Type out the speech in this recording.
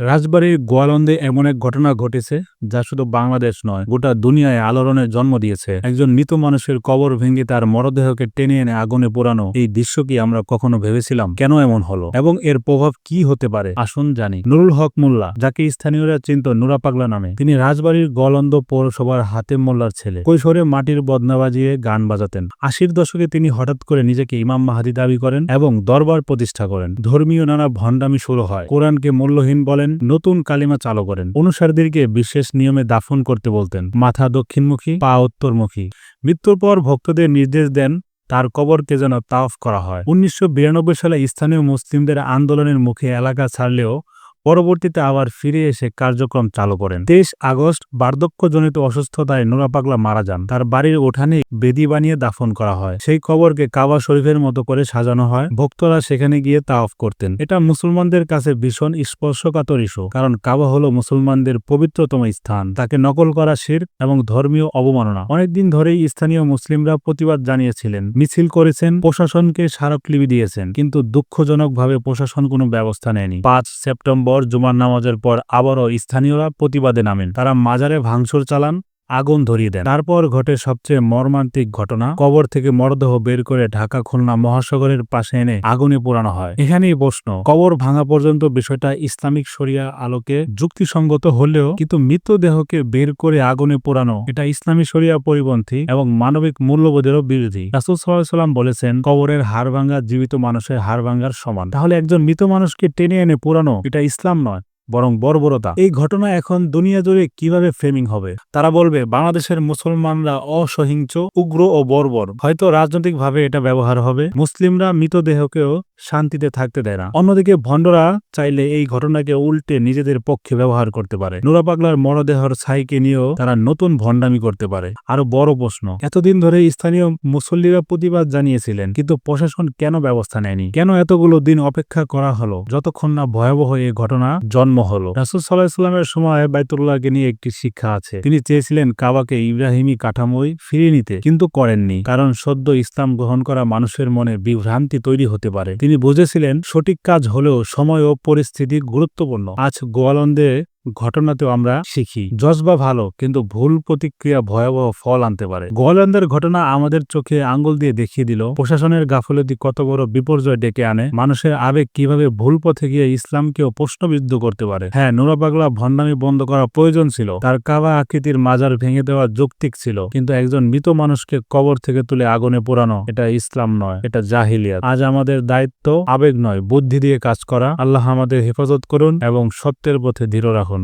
রাজবাড়ির গোয়ালন্দে এমন এক ঘটনা ঘটেছে যা শুধু বাংলাদেশ নয়, গোটা দুনিয়ায় আলোড়নের জন্ম দিয়েছে। একজন মৃত মানুষের কবর ভেঙে তার মরদেহকে টেনে এনে আগুনে পোড়ানো এই দৃশ্য কি আমরা কখনো ভেবেছিলাম? কেন এমন হলো? এবং এর প্রভাব কি হতে পারে? আসুন জানি। নুরুল হক মোল্লা, যাকে স্থানীয়রা চিনত নুরা পাগলা নামে, তিনি রাজবাড়ির গোয়ালন্দ পৌরসভার হাতে মোল্লার ছেলে। কৈশোরে মাটির বদনা বাজিয়ে গান বাজাতেন। আশির দশকে তিনি হঠাৎ করে নিজেকে ইমাম মাহাদি দাবি করেন এবং দরবার প্রতিষ্ঠা করেন। ধর্মীয় নানা ভণ্ডামি শুরু হয়। কোরআনকে মূল্যহীন বলেন নতুন কালিমা চালু করেন। অনুসারীদেরকে বিশেষ নিয়মে দাফন করতে বলতেন। মাথা দক্ষিণমুখী, পা উত্তরমুখী। মৃত্যুর পর ভক্তদের নির্দেশ দেন, তার কবরকে যেন তাফ করা হয়। উনিশশো বিরানব্বই সালে স্থানীয় মুসলিমদের আন্দোলনের মুখে এলাকা ছাড়লেও পরবর্তীতে আবার ফিরে এসে কার্যক্রম চালু করেন। তেইশ আগস্ট বার্ধক্যজনিত অসুস্থতায় নোরা পাগলা মারা যান। তার বাড়ির উঠানে বেদি বানিয়ে দাফন করা হয়। সেই কবরকে কাবা শরীফের মতো করে সাজানো হয়। ভক্তরা সেখানে গিয়ে তা অফ করতেন। এটা মুসলমানদের কাছে ভীষণ স্পর্শকাতর ইস্যু, কারণ কাবা হলো মুসলমানদের পবিত্রতম স্থান। তাকে নকল করা শির এবং ধর্মীয় অবমাননা। অনেকদিন ধরেই স্থানীয় মুসলিমরা প্রতিবাদ জানিয়েছিলেন। মিছিল করেছেন, প্রশাসনকে স্মারকলিপি দিয়েছেন, কিন্তু দুঃখজনকভাবে প্রশাসন কোনো ব্যবস্থা নেয়নি। পাঁচ সেপ্টেম্বর জুমার নামাজের পর আবারও স্থানীয়রা প্রতিবাদে নামেন। তারা মাজারে ভাঙচুর চালান আগুন ধরিয়ে দেন। তারপর ঘটে সবচেয়ে মর্মান্তিক ঘটনা। কবর থেকে মরদেহ বের করে ঢাকা খুলনা মহাসাগরের পাশে এনে আগুনে পোড়ানো হয়। এখানেই প্রশ্ন, কবর ভাঙা পর্যন্ত বিষয়টা ইসলামিক শরিয়া আলোকে যুক্তিসঙ্গত হলেও কিন্তু মৃতদেহকে বের করে আগুনে পোড়ানো এটা ইসলামী শরিয়া পরিপন্থী এবং মানবিক মূল্যবোধেরও বিরোধী। রাসুল সাল্লাম বলেছেন, কবরের হাড় ভাঙ্গা জীবিত মানুষের হাড় ভাঙ্গার সমান। তাহলে একজন মৃত মানুষকে টেনে এনে পোড়ানো এটা ইসলাম নয়। বরং বর্বরতা। এই ঘটনা এখন দুনিয়া জুড়ে কীভাবে ফ্রেমিং হবে? তারা বলবে, বাংলাদেশের মুসলমানরা অসহিংস, উগ্র ও বর্বর। হয়তো রাজনৈতিকভাবে এটা ব্যবহার হবে। মুসলিমরা মৃতদেহকেও শান্তিতে থাকতে দেয় না। অন্যদিকে ভণ্ডরা চাইলে এই ঘটনাকে উল্টে নিজেদের পক্ষে ব্যবহার করতে পারে। নুরা পাগলার মরদেহর ছাইকে নিয়েও তারা নতুন ভণ্ডামি করতে পারে। আরও বড় প্রশ্ন, এতদিন ধরে স্থানীয় মুসল্লিরা প্রতিবাদ জানিয়েছিলেন, কিন্তু প্রশাসন কেন ব্যবস্থা নেয়নি? কেন এতগুলো দিন অপেক্ষা করা হলো? যতক্ষণ না ভয়াবহ এই ঘটনা জন্ম হলো। রাসুল সাল্লাহ ইসলামের সময় বাইতুল্লাহকে নিয়ে একটি শিক্ষা আছে। তিনি চেয়েছিলেন কাবাকে ইব্রাহিমী কাঠামোই ফিরিয়ে নিতে, কিন্তু করেননি, কারণ সদ্য ইসলাম গ্রহণ করা মানুষের মনে বিভ্রান্তি তৈরি হতে পারে। তিনি বুঝেছিলেন, সঠিক কাজ হলেও সময় ও পরিস্থিতি গুরুত্বপূর্ণ। আজ গোয়ালন্দে ঘটনাতেও আমরা শিখি। জজবা ভালো, কিন্তু ভুল প্রতিক্রিয়া ভয়াবহ ফল আনতে পারে। গোয়ালন্দের ঘটনা আমাদের চোখে আঙ্গুল দিয়ে দেখিয়ে দিল, প্রশাসনের গাফলতি কত বড় বিপর্যয় ডেকে আনে, মানুষের আবেগ কীভাবে ভুল পথে গিয়ে ইসলামকেও প্রশ্নবিদ্ধ করতে পারে। হ্যাঁ নুরা পাগলা ভণ্ডামি বন্ধ করা প্রয়োজন ছিল, তার কাবা আকৃতির মাজার ভেঙে দেওয়া যৌক্তিক ছিল, কিন্তু একজন মৃত মানুষকে কবর থেকে তুলে আগুনে পোড়ানো, এটা ইসলাম নয়, এটা জাহিলিয়াত। আজ আমাদের দায়িত্ব আবেগ নয়, বুদ্ধি দিয়ে কাজ করা, আল্লাহ আমাদের হেফাজত করুন এবং সত্যের পথে দৃঢ় রাখুন।